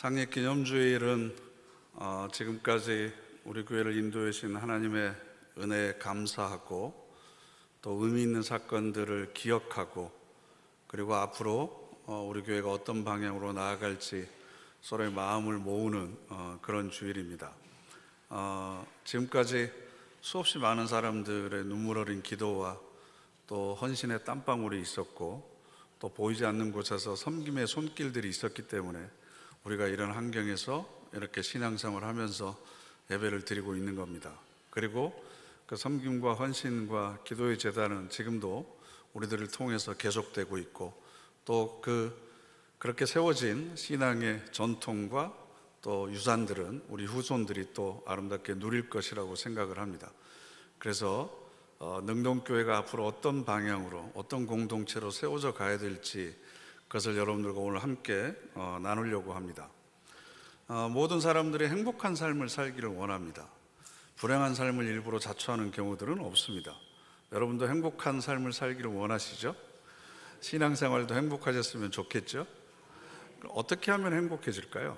창립 기념주일은 어, 지금까지 우리 교회를 인도해 주신 하나님의 은혜에 감사하고 또 의미 있는 사건들을 기억하고 그리고 앞으로 어, 우리 교회가 어떤 방향으로 나아갈지 서로의 마음을 모으는 어, 그런 주일입니다. 어, 지금까지 수없이 많은 사람들의 눈물 어린 기도와 또 헌신의 땀방울이 있었고 또 보이지 않는 곳에서 섬김의 손길들이 있었기 때문에 우리가 이런 환경에서 이렇게 신앙생활을 하면서 예배를 드리고 있는 겁니다. 그리고 그 섬김과 헌신과 기도의 재단은 지금도 우리들을 통해서 계속되고 있고 또 그 그렇게 세워진 신앙의 전통과 또 유산들은 우리 후손들이 또 아름답게 누릴 것이라고 생각을 합니다. 그래서 어, 능동교회가 앞으로 어떤 방향으로 어떤 공동체로 세워져 가야 될지 그것을 여러분들과 오늘 함께 어, 나누려고 합니다. 어, 모든 사람들이 행복한 삶을 살기를 원합니다. 불행한 삶을 일부러 자초하는 경우들은 없습니다. 여러분도 행복한 삶을 살기를 원하시죠? 신앙생활도 행복하셨으면 좋겠죠? 어떻게 하면 행복해질까요?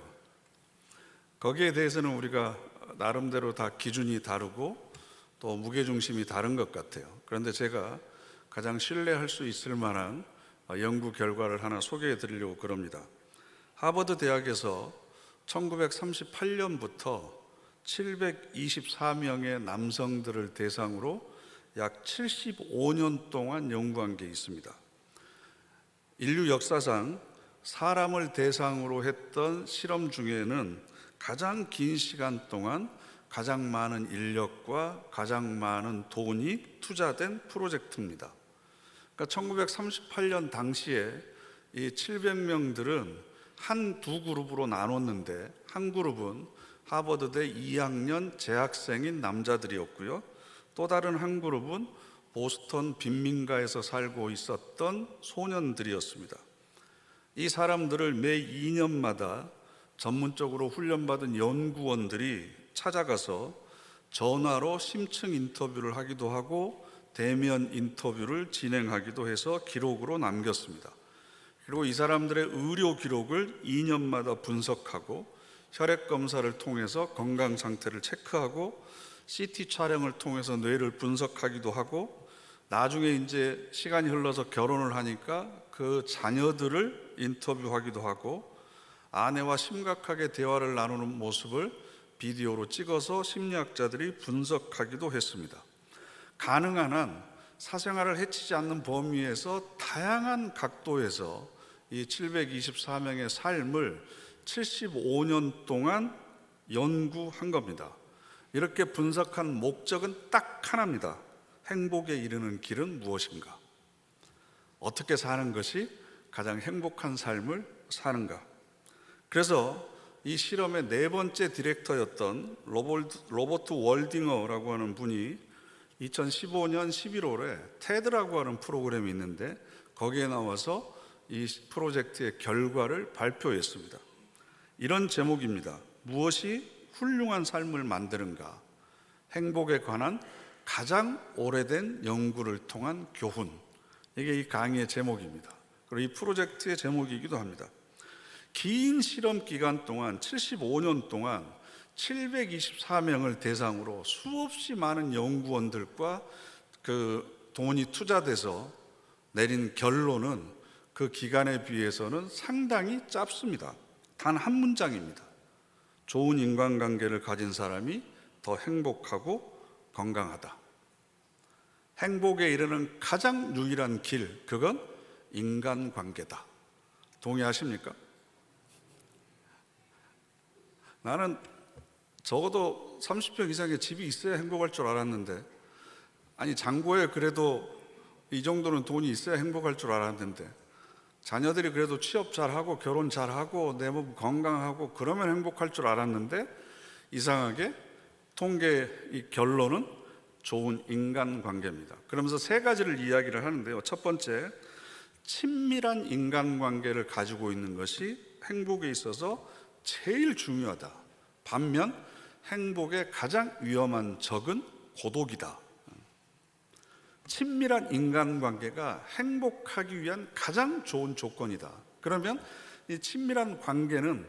거기에 대해서는 우리가 나름대로 다 기준이 다르고 또 무게중심이 다른 것 같아요. 그런데 제가 가장 신뢰할 수 있을 만한 어, 연구 결과를 하나 소개해 드리려고 그럽니다. 하버드 대학에서 1938년부터 724명의 남성들을 대상으로 약 75년 동안 연구한 게 있습니다. 인류 역사상 사람을 대상으로 했던 실험 중에는 가장 긴 시간 동안 가장 많은 인력과 가장 많은 돈이 투자된 프로젝트입니다. 그러니까 1938년 당시에 이 700명들은 한 두 그룹으로 나눴는데 한 그룹은 하버드대 2학년 재학생인 남자들이었고요. 또 다른 한 그룹은 보스턴 빈민가에서 살고 있었던 소년들이었습니다. 이 사람들을 매 2년마다 전문적으로 훈련받은 연구원들이 찾아가서 전화로 심층 인터뷰를 하기도 하고 대면 인터뷰를 진행하기도 해서 기록으로 남겼습니다. 그리고 이 사람들의 의료 기록을 2년마다 분석하고 혈액 검사를 통해서 건강 상태를 체크하고 CT 촬영을 통해서 뇌를 분석하기도 하고 나중에 이제 시간이 흘러서 결혼을 하니까 그 자녀들을 인터뷰하기도 하고 아내와 심각하게 대화를 나누는 모습을 비디오로 찍어서 심리학자들이 분석하기도 했습니다. 가능한 한 사생활을 해치지 않는 범위에서 다양한 각도에서 이 724명의 삶을 75년 동안 연구한 겁니다. 이렇게 분석한 목적은 딱 하나입니다. 행복에 이르는 길은 무엇인가? 어떻게 사는 것이 가장 행복한 삶을 사는가? 그래서 이 실험의 네 번째 디렉터였던 로버트 월딩어라고 하는 분이 2015년 11월에 테드라고 하는 프로그램이 있는데 거기에 나와서 이 프로젝트의 결과를 발표했습니다. 이런 제목입니다. 무엇이 훌륭한 삶을 만드는가? 행복에 관한 가장 오래된 연구를 통한 교훈. 이게 이 강의의 제목입니다. 그리고 이 프로젝트의 제목이기도 합니다. 긴 실험 기간 동안 75년 동안 724명을 대상으로 수없이 많은 연구원들과 그 돈이 투자돼서 내린 결론은 그 기간에 비해서는 상당히 짧습니다. 단 한 문장입니다. 좋은 인간관계를 가진 사람이 더 행복하고 건강하다. 행복에 이르는 가장 유일한 길, 그건 인간관계다. 동의하십니까? 나는 적어도 30평 이상의 집이 있어야 행복할 줄 알았는데, 아니, 장고에 그래도 이 정도는 돈이 있어야 행복할 줄 알았는데, 자녀들이 그래도 취업 잘하고 결혼 잘하고 내 몸 건강하고 그러면 행복할 줄 알았는데, 이상하게 통계 이 결론은 좋은 인간 관계입니다. 그러면서 세 가지를 이야기를 하는데요. 첫 번째, 친밀한 인간 관계를 가지고 있는 것이 행복에 있어서 제일 중요하다. 반면 행복의 가장 위험한 적은 고독이다. 친밀한 인간관계가 행복하기 위한 가장 좋은 조건이다. 그러면 이 친밀한 관계는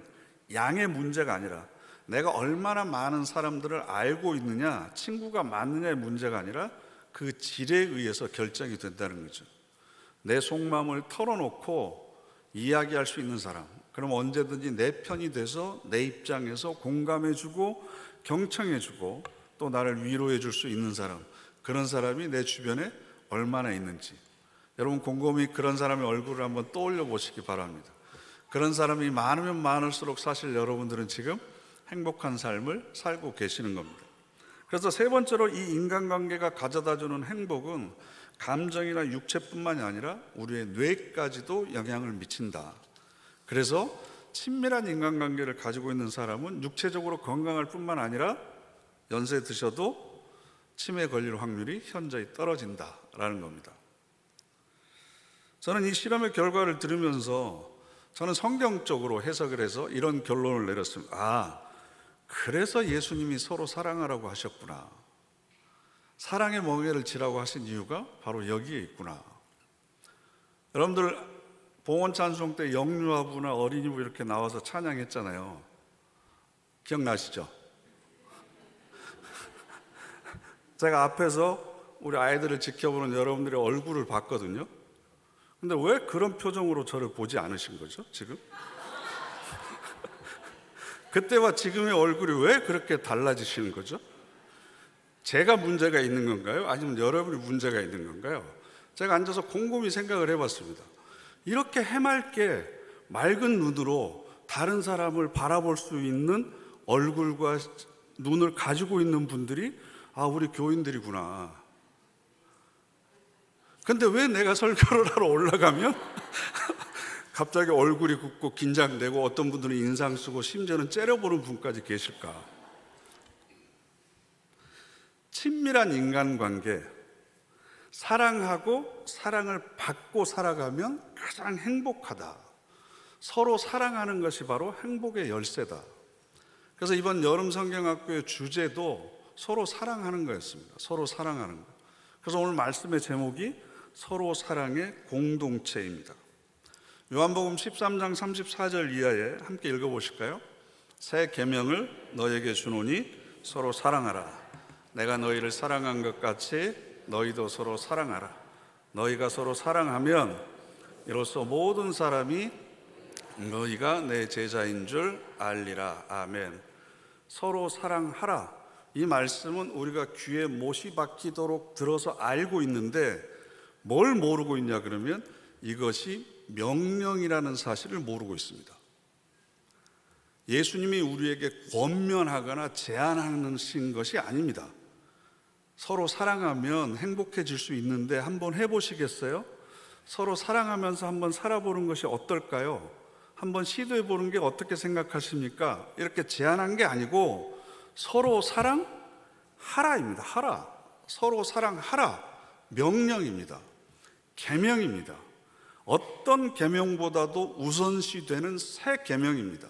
양의 문제가 아니라 내가 얼마나 많은 사람들을 알고 있느냐, 친구가 많느냐의 문제가 아니라 그 질에 의해서 결정이 된다는 거죠. 내 속마음을 털어놓고 이야기할 수 있는 사람, 그럼 언제든지 내 편이 돼서 내 입장에서 공감해주고 경청해주고 또 나를 위로해줄 수 있는 사람, 그런 사람이 내 주변에 얼마나 있는지 여러분 곰곰이 그런 사람의 얼굴을 한번 떠올려 보시기 바랍니다. 그런 사람이 많으면 많을수록 사실 여러분들은 지금 행복한 삶을 살고 계시는 겁니다. 그래서 세 번째로 이 인간관계가 가져다 주는 행복은 감정이나 육체뿐만이 아니라 우리의 뇌까지도 영향을 미친다. 그래서 친밀한 인간관계를 가지고 있는 사람은 육체적으로 건강할 뿐만 아니라 연세 드셔도 치매 걸릴 확률이 현저히 떨어진다라는 겁니다. 저는 이 실험의 결과를 들으면서 저는 성경적으로 해석을 해서 이런 결론을 내렸습니다. 아, 그래서 예수님이 서로 사랑하라고 하셨구나. 사랑의 멍에를 지라고 하신 이유가 바로 여기에 있구나. 여러분들 봉헌 찬송 때 영유아부나 어린이부 이렇게 나와서 찬양했잖아요. 기억나시죠? 제가 앞에서 우리 아이들을 지켜보는 여러분들의 얼굴을 봤거든요. 근데 왜 그런 표정으로 저를 보지 않으신 거죠, 지금? 그때와 지금의 얼굴이 왜 그렇게 달라지시는 거죠? 제가 문제가 있는 건가요? 아니면 여러분이 문제가 있는 건가요? 제가 앉아서 곰곰이 생각을 해봤습니다. 이렇게 해맑게 맑은 눈으로 다른 사람을 바라볼 수 있는 얼굴과 눈을 가지고 있는 분들이 아, 우리 교인들이구나. 근데 왜 내가 설교를 하러 올라가면 갑자기 얼굴이 굽고 긴장되고 어떤 분들은 인상 쓰고 심지어는 째려보는 분까지 계실까? 친밀한 인간관계, 사랑하고 사랑을 받고 살아가면 가장 행복하다. 서로 사랑하는 것이 바로 행복의 열쇠다. 그래서 이번 여름 성경학교의 주제도 서로 사랑하는 거였습니다. 서로 사랑하는 거. 그래서 오늘 말씀의 제목이 서로 사랑의 공동체입니다. 요한복음 13장 34절 이하에 함께 읽어 보실까요? 새 계명을 너에게 주노니 서로 사랑하라. 내가 너희를 사랑한 것 같이 너희도 서로 사랑하라. 너희가 서로 사랑하면 이로써 모든 사람이 너희가 내 제자인 줄 알리라. 아멘. 서로 사랑하라. 이 말씀은 우리가 귀에 못이 박히도록 들어서 알고 있는데 뭘 모르고 있냐 그러면 이것이 명령이라는 사실을 모르고 있습니다. 예수님이 우리에게 권면하거나 제안하는 것이 아닙니다. 서로 사랑하면 행복해질 수 있는데 한번 해보시겠어요? 서로 사랑하면서 한번 살아보는 것이 어떨까요? 한번 시도해 보는 게 어떻게 생각하십니까? 이렇게 제안한 게 아니고 서로 사랑하라입니다. 하라. 서로 사랑하라. 명령입니다. 계명입니다. 어떤 계명보다도 우선시되는 새 계명입니다.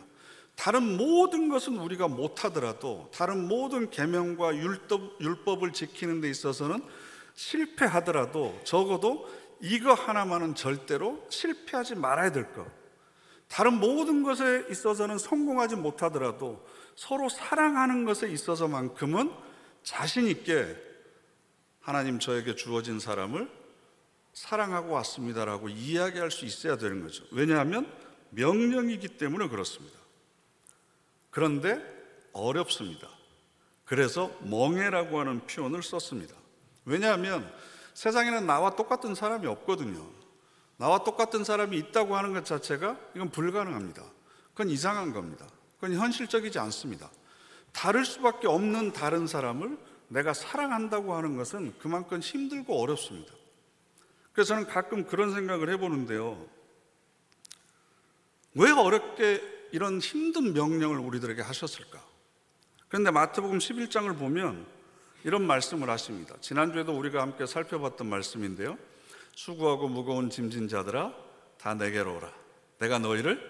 다른 모든 것은 우리가 못하더라도 다른 모든 계명과 율법, 을 지키는 데 있어서는 실패하더라도 적어도 이거 하나만은 절대로 실패하지 말아야 될 것. 다른 모든 것에 있어서는 성공하지 못하더라도 서로 사랑하는 것에 있어서만큼은 자신 있게 하나님 저에게 주어진 사람을 사랑하고 왔습니다라고 이야기할 수 있어야 되는 거죠. 왜냐하면 명령이기 때문에 그렇습니다. 그런데 어렵습니다. 그래서 멍해라고 하는 표현을 썼습니다. 왜냐하면 세상에는 나와 똑같은 사람이 없거든요. 나와 똑같은 사람이 있다고 하는 것 자체가 이건 불가능합니다. 그건 이상한 겁니다. 그건 현실적이지 않습니다. 다를 수밖에 없는 다른 사람을 내가 사랑한다고 하는 것은 그만큼 힘들고 어렵습니다. 그래서 저는 가끔 그런 생각을 해보는데요. 왜 어렵게 이런 힘든 명령을 우리들에게 하셨을까? 그런데 마태복음 11장을 보면 이런 말씀을 하십니다. 지난주에도 우리가 함께 살펴봤던 말씀인데요. 수고하고 무거운 짐진 자들아 다 내게로 오라. 내가 너희를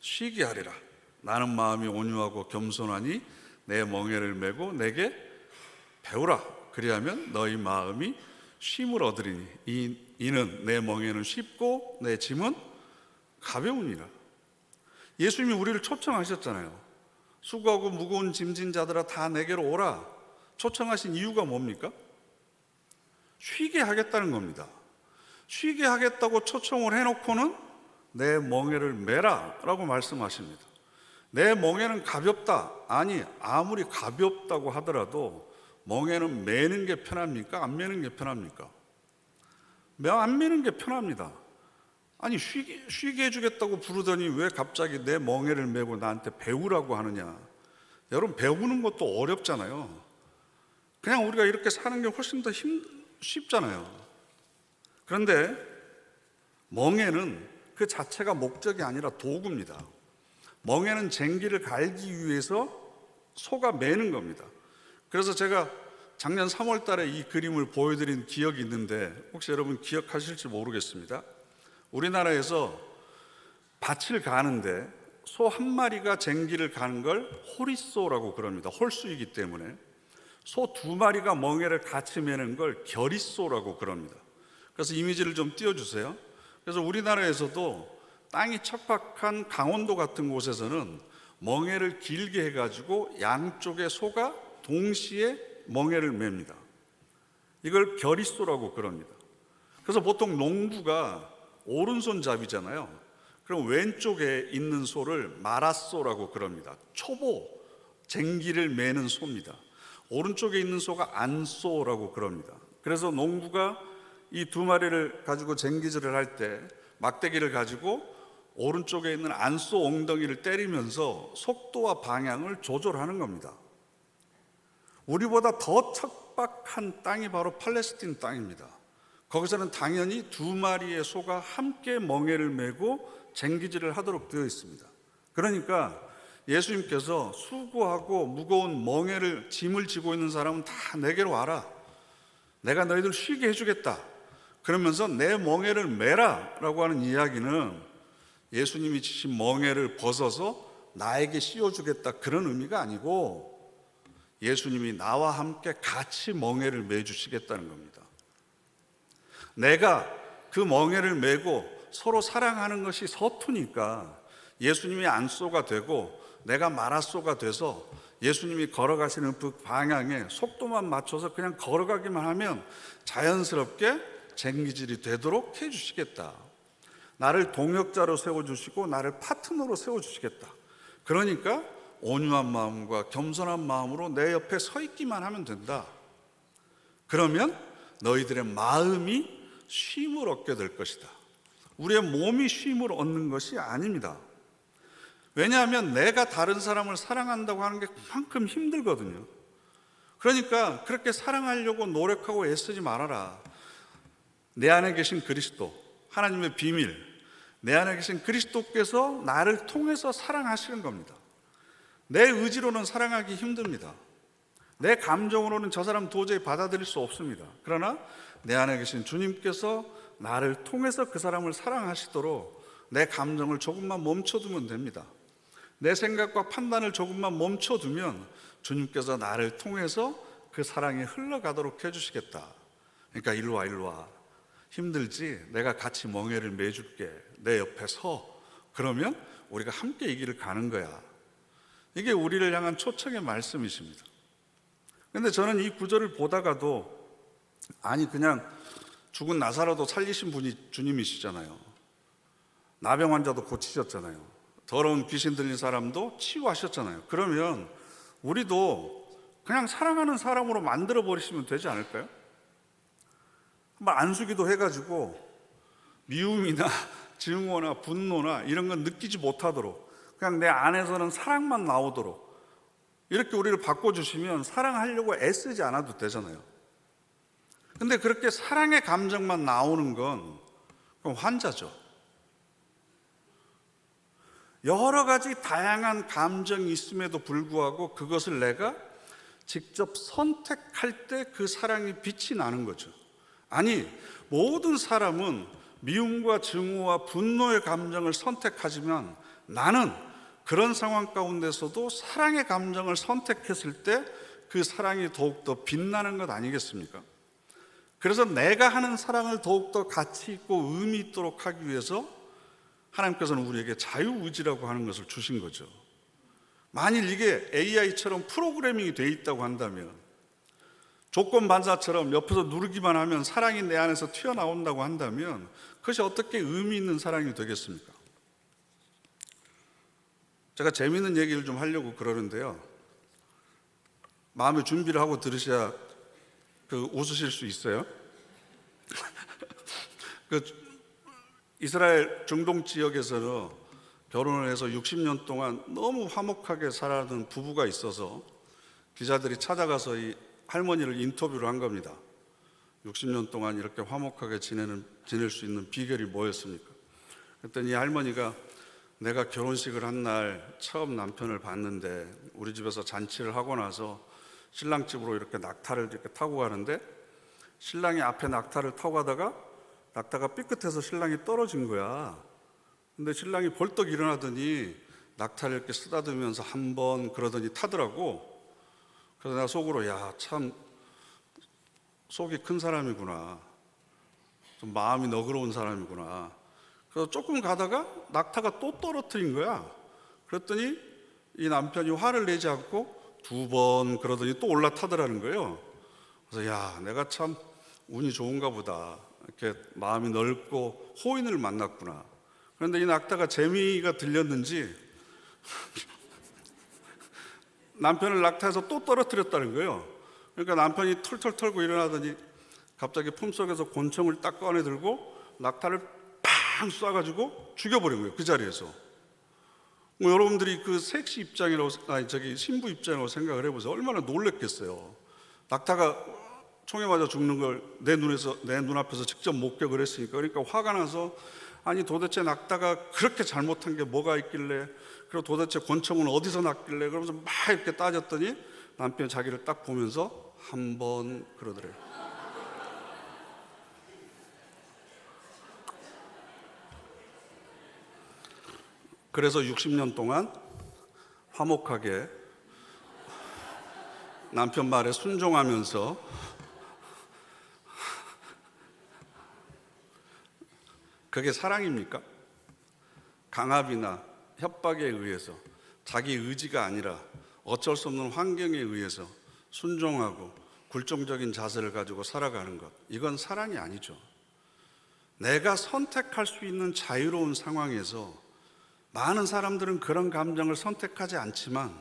쉬게 하리라. 나는 마음이 온유하고 겸손하니 내 멍에를 메고 내게 배우라. 그리하면 너희 마음이 쉼을 얻으리니 이, 이는 내 멍에는 쉽고 내 짐은 가벼우니라. 예수님이 우리를 초청하셨잖아요. 수고하고 무거운 짐진 자들아 다 내게로 오라. 초청하신 이유가 뭡니까? 쉬게 하겠다는 겁니다. 쉬게 하겠다고 초청을 해놓고는 내 멍에를 매라 라고 말씀하십니다. 내 멍에는 가볍다. 아니 아무리 가볍다고 하더라도 멍에는 매는 게 편합니까? 안 매는 게 편합니까? 매- 안 매는 게 편합니다. 아니 쉬게, 쉬게 해주겠다고 부르더니 왜 갑자기 내 멍에를 메고 나한테 배우라고 하느냐? 여러분 배우는 것도 어렵잖아요. 그냥 우리가 이렇게 사는 게 훨씬 더 힘, 쉽잖아요. 그런데 멍에는 그 자체가 목적이 아니라 도구입니다. 멍에는 쟁기를 갈기 위해서 소가 매는 겁니다. 그래서 제가 작년 3월 달에 이 그림을 보여드린 기억이 있는데 혹시 여러분 기억하실지 모르겠습니다. 우리나라에서 밭을 가는데 소 한 마리가 쟁기를 가는 걸 호리소라고 그럽니다. 홀수이기 때문에 소 두 마리가 멍에를 같이 매는 걸 결이소라고 그럽니다. 그래서 이미지를 좀 띄워주세요. 그래서 우리나라에서도 땅이 척박한 강원도 같은 곳에서는 멍에를 길게 해가지고 양쪽의 소가 동시에 멍에를 맵니다. 이걸 결이소라고 그럽니다. 그래서 보통 농부가 오른손잡이잖아요. 그럼 왼쪽에 있는 소를 마라소라고 그럽니다. 초보, 쟁기를 매는 소입니다. 오른쪽에 있는 소가 안소라고 그럽니다. 그래서 농부가 이 두 마리를 가지고 쟁기질을 할 때 막대기를 가지고 오른쪽에 있는 안소 엉덩이를 때리면서 속도와 방향을 조절하는 겁니다. 우리보다 더 척박한 땅이 바로 팔레스틴 땅입니다. 거기서는 당연히 두 마리의 소가 함께 멍에를 메고 쟁기질을 하도록 되어 있습니다. 그러니까 예수님께서 수고하고 무거운 멍에를 짐을 지고 있는 사람은 다 내게로 와라. 내가 너희들 쉬게 해주겠다. 그러면서 내 멍에를 매라라고 하는 이야기는 예수님이 지신 멍에를 벗어서 나에게 씌워주겠다 그런 의미가 아니고 예수님이 나와 함께 같이 멍에를 매주시겠다는 겁니다. 내가 그 멍에를 메고 서로 사랑하는 것이 서투니까 예수님이 안소가 되고 내가 마라소가 돼서 예수님이 걸어가시는 그 방향에 속도만 맞춰서 그냥 걸어가기만 하면 자연스럽게 쟁기질이 되도록 해주시겠다. 나를 동역자로 세워주시고 나를 파트너로 세워주시겠다. 그러니까 온유한 마음과 겸손한 마음으로 내 옆에 서 있기만 하면 된다. 그러면 너희들의 마음이 쉼을 얻게 될 것이다. 우리의 몸이 쉼을 얻는 것이 아닙니다. 왜냐하면 내가 다른 사람을 사랑한다고 하는 게 그만큼 힘들거든요. 그러니까 그렇게 사랑하려고 노력하고 애쓰지 말아라. 내 안에 계신 그리스도, 하나님의 비밀, 내 안에 계신 그리스도께서 나를 통해서 사랑하시는 겁니다. 내 의지로는 사랑하기 힘듭니다. 내 감정으로는 저 사람 도저히 받아들일 수 없습니다. 그러나 내 안에 계신 주님께서 나를 통해서 그 사람을 사랑하시도록 내 감정을 조금만 멈춰두면 됩니다. 내 생각과 판단을 조금만 멈춰두면 주님께서 나를 통해서 그 사랑이 흘러가도록 해주시겠다. 그러니까 일로 와, 일로 와. 힘들지? 내가 같이 멍해를 매줄게. 내 옆에 서. 그러면 우리가 함께 이 길을 가는 거야. 이게 우리를 향한 초청의 말씀이십니다. 근데 저는 이 구절을 보다가도 아니 그냥 죽은 나사로도 살리신 분이 주님이시잖아요. 나병 환자도 고치셨잖아요. 더러운 귀신 들린 사람도 치유하셨잖아요. 그러면 우리도 그냥 사랑하는 사람으로 만들어 버리시면 되지 않을까요? 한번 안수기도 해가지고 미움이나 증오나 분노나 이런 건 느끼지 못하도록 그냥 내 안에서는 사랑만 나오도록 이렇게 우리를 바꿔주시면 사랑하려고 애쓰지 않아도 되잖아요. 근데 그렇게 사랑의 감정만 나오는 건 환자죠. 여러 가지 다양한 감정이 있음에도 불구하고 그것을 내가 직접 선택할 때 그 사랑이 빛이 나는 거죠. 아니, 모든 사람은 미움과 증오와 분노의 감정을 선택하지만 나는 그런 상황 가운데서도 사랑의 감정을 선택했을 때 그 사랑이 더욱더 빛나는 것 아니겠습니까? 그래서 내가 하는 사랑을 더욱더 가치 있고 의미 있도록 하기 위해서 하나님께서는 우리에게 자유의지라고 하는 것을 주신 거죠. 만일 이게 AI처럼 프로그래밍이 돼 있다고 한다면 조건 반사처럼 옆에서 누르기만 하면 사랑이 내 안에서 튀어나온다고 한다면 그것이 어떻게 의미 있는 사랑이 되겠습니까? 제가 재미있는 얘기를 좀 하려고 그러는데요. 마음의 준비를 하고 들으셔야 그 웃으실 수 있어요. 그 이스라엘 중동 지역에서는 결혼을 해서 60년 동안 너무 화목하게 살아가는 부부가 있어서 기자들이 찾아가서 이 할머니를 인터뷰를 한 겁니다. 60년 동안 이렇게 화목하게 지내는 지낼 수 있는 비결이 뭐였습니까? 그랬더니 이 할머니가 내가 결혼식을 한 날 처음 남편을 봤는데 우리 집에서 잔치를 하고 나서 신랑 집으로 이렇게 낙타를 이렇게 타고 가는데 신랑이 앞에 낙타를 타고 가다가 낙타가 삐끗해서 신랑이 떨어진 거야. 근데 신랑이 벌떡 일어나더니 낙타를 이렇게 쓰다듬으면서 한 번 그러더니 타더라고. 그래서 내가 속으로 야 참 속이 큰 사람이구나. 좀 마음이 너그러운 사람이구나. 그래서 조금 가다가 낙타가 또 떨어뜨린 거야. 그랬더니 이 남편이 화를 내지 않고 두 번 그러더니 또 올라타더라는 거예요. 그래서 야, 내가 참 운이 좋은가 보다. 이렇게 마음이 넓고 호인을 만났구나. 그런데 이 낙타가 재미가 들렸는지 남편을 낙타에서 또 떨어뜨렸다는 거예요. 그러니까 남편이 털털 털고 일어나더니 갑자기 품속에서 권총을 딱 꺼내 들고 낙타를 팡 쏴가지고 죽여버린 거예요. 그 자리에서. 뭐 여러분들이 그 섹시 입장이라고 아니 저기 신부 입장이라고 생각을 해보세요. 얼마나 놀랬겠어요. 낙타가 총에 맞아 죽는 걸 내 눈에서 내 눈앞에서 직접 목격을 했으니까 그러니까 화가 나서 아니 도대체 낙타가 그렇게 잘못한 게 뭐가 있길래 그리고 도대체 권총은 어디서 났길래 그러면서 막 이렇게 따졌더니 남편이 자기를 딱 보면서 한 번 그러더래요. 그래서 60년 동안 화목하게 남편 말에 순종하면서 그게 사랑입니까? 강압이나 협박에 의해서 자기 의지가 아니라 어쩔 수 없는 환경에 의해서 순종하고 굴종적인 자세를 가지고 살아가는 것. 이건 사랑이 아니죠. 내가 선택할 수 있는 자유로운 상황에서 많은 사람들은 그런 감정을 선택하지 않지만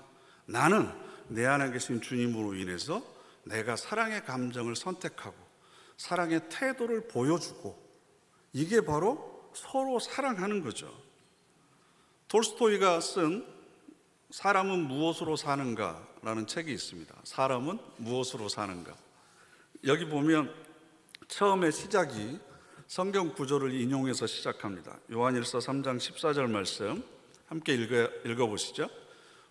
나는 내 안에 계신 주님으로 인해서 내가 사랑의 감정을 선택하고 사랑의 태도를 보여주고 이게 바로 서로 사랑하는 거죠. 톨스토이가 쓴 사람은 무엇으로 사는가라는 책이 있습니다. 사람은 무엇으로 사는가. 여기 보면 처음에 시작이 성경 구조를 인용해서 시작합니다. 요한일서 3장 14절 말씀 함께 읽어, 읽어보시죠.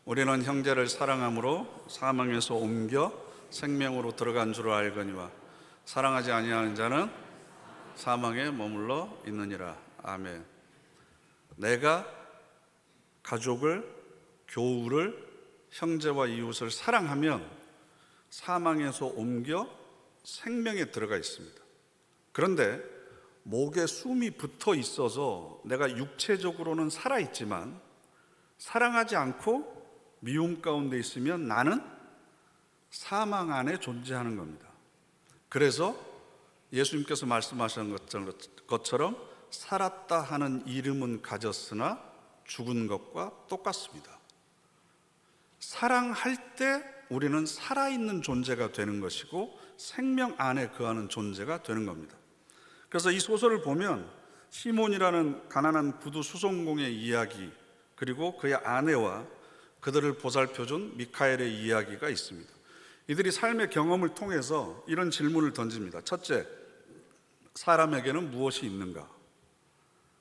우리는 형제를 사랑함으로 사망에서 옮겨 생명으로 들어간 줄 알거니와 사랑하지 아니하는 자는 사망에 머물러 있느니라. 아멘. 내가 가족을, 교우를, 형제와 이웃을 사랑하면 사망에서 옮겨 생명에 들어가 있습니다. 그런데 목에 숨이 붙어 있어서 내가 육체적으로는 살아 있지만 사랑하지 않고 미움 가운데 있으면 나는 사망 안에 존재하는 겁니다. 그래서 예수님께서 말씀하신 것처럼 살았다 하는 이름은 가졌으나 죽은 것과 똑같습니다. 사랑할 때 우리는 살아있는 존재가 되는 것이고 생명 안에 거하는 존재가 되는 겁니다. 그래서 이 소설을 보면 시몬이라는 가난한 구두 수송공의 이야기 그리고 그의 아내와 그들을 보살펴준 미카엘의 이야기가 있습니다. 이들이 삶의 경험을 통해서 이런 질문을 던집니다. 첫째, 사람에게는 무엇이 있는가?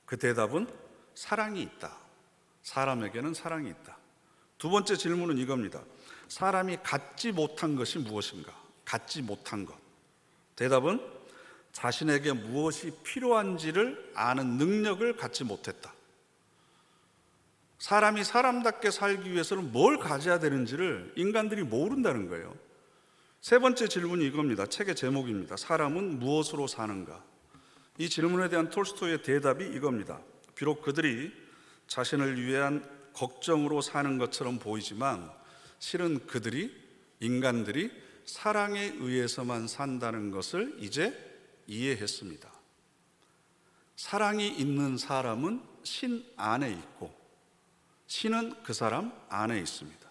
그 대답은 사랑이 있다. 사람에게는 사랑이 있다. 두 번째 질문은 이겁니다. 사람이 갖지 못한 것이 무엇인가? 갖지 못한 것. 대답은 자신에게 무엇이 필요한지를 아는 능력을 갖지 못했다. 사람이 사람답게 살기 위해서는 뭘 가져야 되는지를 인간들이 모른다는 거예요. 세 번째 질문이 이겁니다. 책의 제목입니다. 사람은 무엇으로 사는가? 이 질문에 대한 톨스토이의 대답이 이겁니다. 비록 그들이 자신을 위한 걱정으로 사는 것처럼 보이지만 실은 그들이 인간들이 사랑에 의해서만 산다는 것을 이제 이해했습니다. 사랑이 있는 사람은 신 안에 있고 신은 그 사람 안에 있습니다.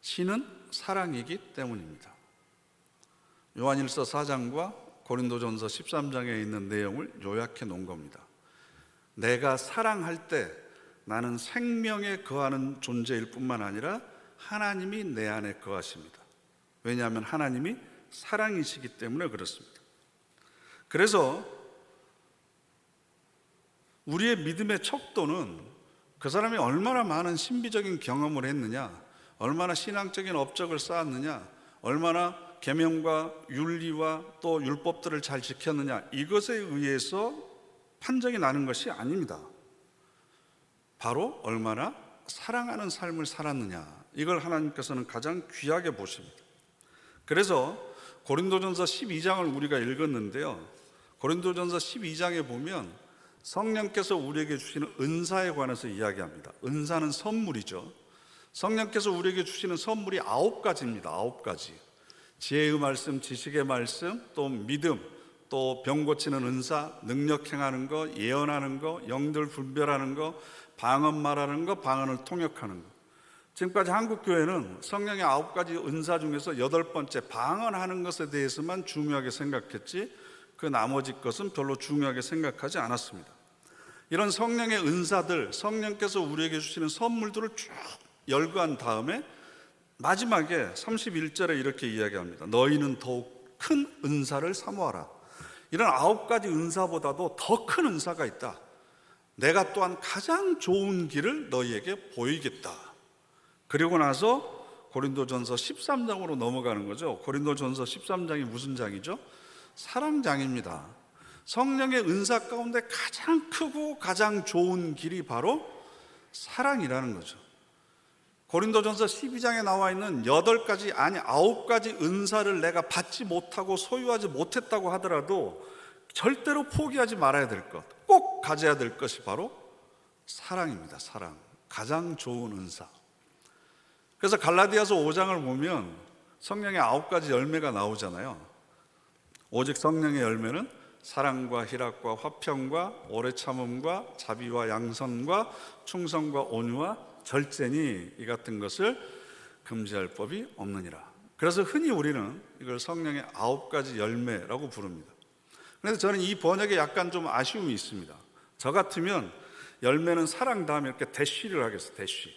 신은 사랑이기 때문입니다. 요한일서 4장과 고린도전서 13장에 있는 내용을 요약해 놓은 겁니다. 내가 사랑할 때 나는 생명에 거하는 존재일 뿐만 아니라 하나님이 내 안에 거하십니다. 왜냐하면 하나님이 사랑이시기 때문에 그렇습니다. 그래서 우리의 믿음의 척도는 그 사람이 얼마나 많은 신비적인 경험을 했느냐, 얼마나 신앙적인 업적을 쌓았느냐, 얼마나 계명과 윤리와 또 율법들을 잘 지켰느냐 이것에 의해서 판정이 나는 것이 아닙니다. 바로 얼마나 사랑하는 삶을 살았느냐 이걸 하나님께서는 가장 귀하게 보십니다. 그래서 고린도전서 12장을 우리가 읽었는데요. 고린도전서 12장에 보면 성령께서 우리에게 주시는 은사에 관해서 이야기합니다. 은사는 선물이죠. 성령께서 우리에게 주시는 선물이 아홉 가지입니다. 아홉 가지. 지혜의 말씀, 지식의 말씀, 또 믿음, 또 병 고치는 은사, 능력 행하는 거, 예언하는 거, 영들 분별하는 거, 방언 말하는 거, 방언을 통역하는 거. 지금까지 한국 교회는 성령의 아홉 가지 은사 중에서 여덟 번째 방언하는 것에 대해서만 중요하게 생각했지 그 나머지 것은 별로 중요하게 생각하지 않았습니다. 이런 성령의 은사들, 성령께서 우리에게 주시는 선물들을 쭉 열거한 다음에 마지막에 31절에 이렇게 이야기합니다. 너희는 더욱 큰 은사를 사모하라. 이런 아홉 가지 은사보다도 더 큰 은사가 있다. 내가 또한 가장 좋은 길을 너희에게 보이겠다. 그리고 나서 고린도전서 13장으로 넘어가는 거죠. 고린도전서 13장이 무슨 장이죠? 사랑장입니다. 성령의 은사 가운데 가장 크고 가장 좋은 길이 바로 사랑이라는 거죠. 고린도전서 12장에 나와 있는 여덟 가지 아니 아홉 가지 은사를 내가 받지 못하고 소유하지 못했다고 하더라도 절대로 포기하지 말아야 될 것, 꼭 가져야 될 것이 바로 사랑입니다. 사랑. 가장 좋은 은사. 그래서 갈라디아서 5장을 보면 성령의 아홉 가지 열매가 나오잖아요. 오직 성령의 열매는 사랑과 희락과 화평과 오래 참음과 자비와 양선과 충성과 온유와 절제니 이 같은 것을 금지할 법이 없느니라. 그래서 흔히 우리는 이걸 성령의 아홉 가지 열매라고 부릅니다. 그래서 저는 이 번역에 약간 좀 아쉬움이 있습니다. 저 같으면 열매는 사랑 다음에 이렇게 대쉬를 하겠어, 대쉬.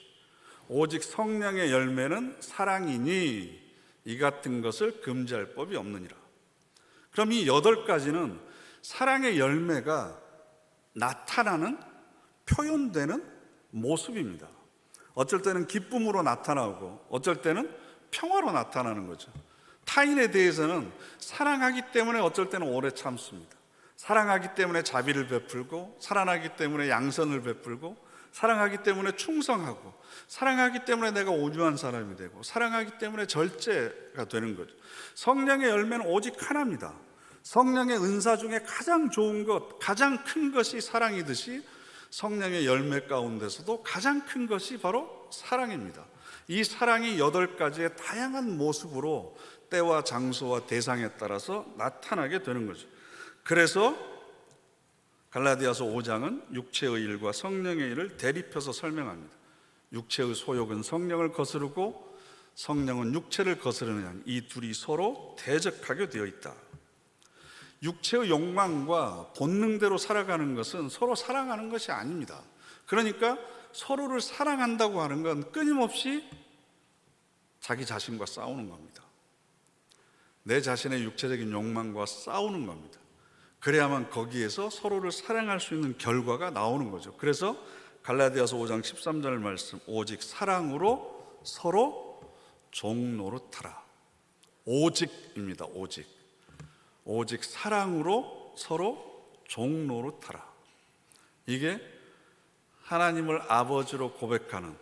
오직 성령의 열매는 사랑이니 이 같은 것을 금지할 법이 없느니라. 그럼 이 여덟 가지는 사랑의 열매가 나타나는 표현되는 모습입니다. 어쩔 때는 기쁨으로 나타나고 어쩔 때는 평화로 나타나는 거죠. 타인에 대해서는 사랑하기 때문에 어쩔 때는 오래 참습니다. 사랑하기 때문에 자비를 베풀고 사랑하기 때문에 양선을 베풀고 사랑하기 때문에 충성하고 사랑하기 때문에 내가 온유한 사람이 되고 사랑하기 때문에 절제가 되는 거죠. 성령의 열매는 오직 하나입니다. 성령의 은사 중에 가장 좋은 것, 가장 큰 것이 사랑이듯이 성령의 열매 가운데서도 가장 큰 것이 바로 사랑입니다. 이 사랑이 여덟 가지의 다양한 모습으로 때와 장소와 대상에 따라서 나타나게 되는 거죠. 그래서 갈라디아서 5장은 육체의 일과 성령의 일을 대립해서 설명합니다. 육체의 소욕은 성령을 거스르고 성령은 육체를 거스르느냐 이 둘이 서로 대적하게 되어 있다. 육체의 욕망과 본능대로 살아가는 것은 서로 사랑하는 것이 아닙니다. 그러니까 서로를 사랑한다고 하는 건 끊임없이 자기 자신과 싸우는 겁니다. 내 자신의 육체적인 욕망과 싸우는 겁니다. 그래야만 거기에서 서로를 사랑할 수 있는 결과가 나오는 거죠. 그래서 갈라디아서 5장 13절 말씀 오직 사랑으로 서로 종노릇하라. 오직입니다. 오직. 오직 사랑으로 서로 종노릇하라. 이게 하나님을 아버지로 고백하는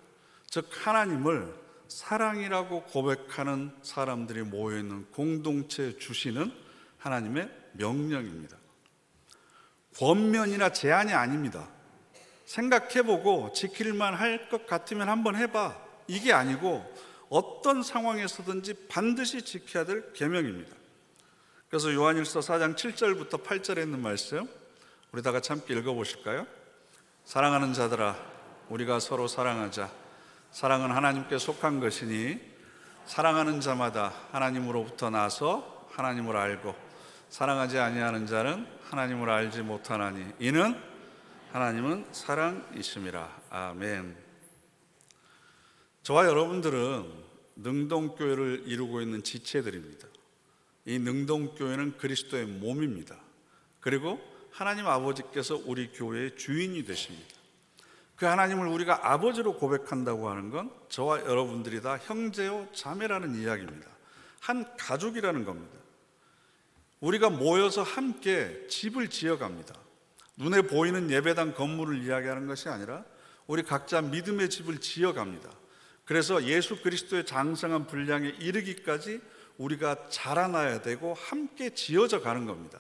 즉 하나님을 사랑이라고 고백하는 사람들이 모여 있는 공동체 주시는 하나님의 명령입니다. 권면이나 제한이 아닙니다. 생각해보고 지킬만 할 것 같으면 한번 해봐. 이게 아니고 어떤 상황에서든지 반드시 지켜야 될 계명입니다. 그래서 요한일서 4장 7절부터 8절에 있는 말씀 우리 다 같이 함께 읽어보실까요? 사랑하는 자들아 우리가 서로 사랑하자 사랑은 하나님께 속한 것이니 사랑하는 자마다 하나님으로부터 나서 하나님을 알고 사랑하지 아니하는 자는 하나님을 알지 못하나니 이는 하나님은 사랑이심이라 아멘. 저와 여러분들은 능동교회를 이루고 있는 지체들입니다. 이 능동교회는 그리스도의 몸입니다. 그리고 하나님 아버지께서 우리 교회의 주인이 되십니다. 그 하나님을 우리가 아버지로 고백한다고 하는 건 저와 여러분들이 다 형제요 자매라는 이야기입니다. 한 가족이라는 겁니다. 우리가 모여서 함께 집을 지어갑니다. 눈에 보이는 예배당 건물을 이야기하는 것이 아니라 우리 각자 믿음의 집을 지어갑니다. 그래서 예수 그리스도의 장성한 분량에 이르기까지 우리가 자라나야 되고 함께 지어져 가는 겁니다.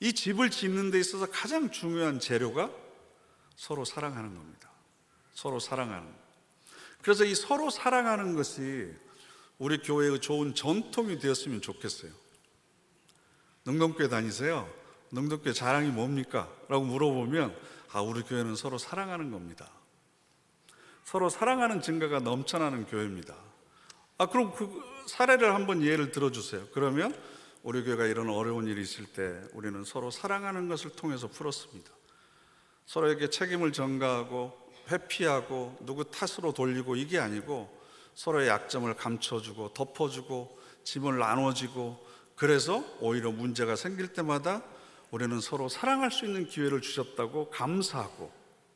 이 집을 짓는 데 있어서 가장 중요한 재료가 서로 사랑하는 겁니다. 서로 사랑하는. 그래서 이 서로 사랑하는 것이 우리 교회의 좋은 전통이 되었으면 좋겠어요. 능동교회 다니세요? 능동교회 자랑이 뭡니까? 라고 물어보면 아, 우리 교회는 서로 사랑하는 겁니다. 서로 사랑하는 증가가 넘쳐나는 교회입니다. 아, 그럼 그 사례를 한번 예를 들어주세요. 그러면 우리 교회가 이런 어려운 일이 있을 때 우리는 서로 사랑하는 것을 통해서 풀었습니다. 서로에게 책임을 전가하고 회피하고 누구 탓으로 돌리고 이게 아니고 서로의 약점을 감춰주고 덮어주고 짐을 나눠지고 그래서 오히려 문제가 생길 때마다 우리는 서로 사랑할 수 있는 기회를 주셨다고 감사하고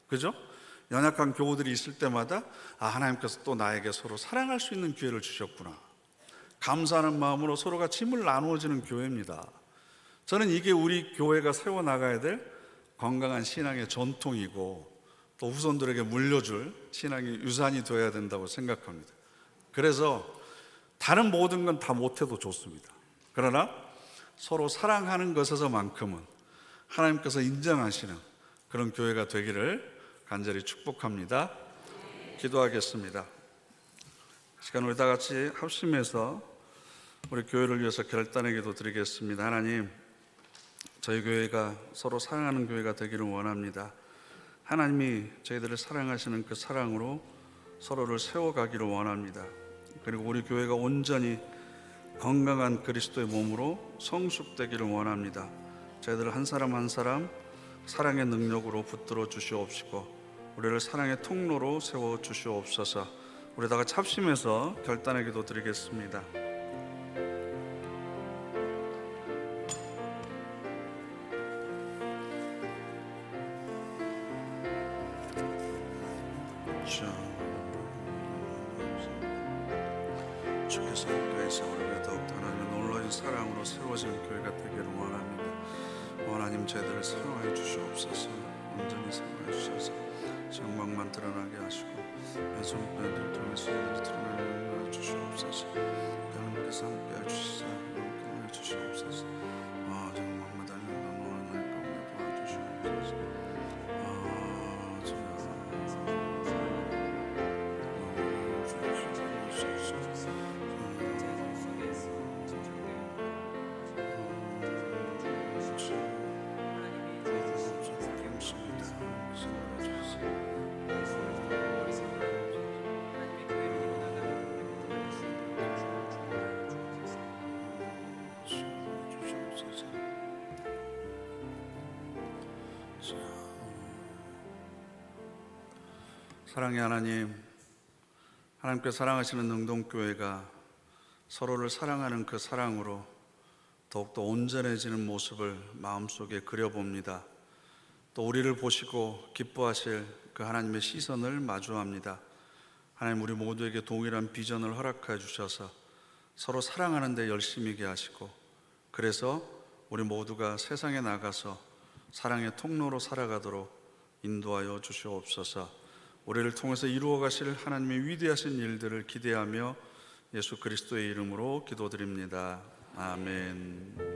그죠? 연약한 교우들이 있을 때마다 아 하나님께서 또 나에게 서로 사랑할 수 있는 기회를 주셨구나. 감사하는 마음으로 서로가 짐을 나누어지는 교회입니다. 저는 이게 우리 교회가 세워 나가야 될 건강한 신앙의 전통이고 또 후손들에게 물려줄 신앙의 유산이 되어야 된다고 생각합니다. 그래서 다른 모든 건 다 못해도 좋습니다. 그러나 서로 사랑하는 것에서만큼은 하나님께서 인정하시는 그런 교회가 되기를 간절히 축복합니다. 기도하겠습니다. 시간 우리 다 같이 합심해서 우리 교회를 위해서 결단의 기도 드리겠습니다. 하나님, 저희 교회가 서로 사랑하는 교회가 되기를 원합니다. 하나님이 저희들을 사랑하시는 그 사랑으로 서로를 세워가기를 원합니다. 그리고 우리 교회가 온전히 건강한 그리스도의 몸으로 성숙되기를 원합니다. 저희들 한 사람 한 사람 사랑의 능력으로 붙들어 주시옵시고 우리를 사랑의 통로로 세워 주시옵소서. 우리 다 같이 합심해서 결단의 기도 드리겠습니다. 사랑의 하나님, 하나님께 사랑하시는 능동교회가 서로를 사랑하는 그 사랑으로 더욱더 온전해지는 모습을 마음속에 그려봅니다. 또 우리를 보시고 기뻐하실 그 하나님의 시선을 마주합니다. 하나님 우리 모두에게 동일한 비전을 허락해 주셔서 서로 사랑하는 데 열심히게 하시고 그래서 우리 모두가 세상에 나가서 사랑의 통로로 살아가도록 인도하여 주시옵소서. 우리를 통해서 이루어 가실 하나님의 위대하신 일들을 기대하며 예수 그리스도의 이름으로 기도드립니다. 아멘.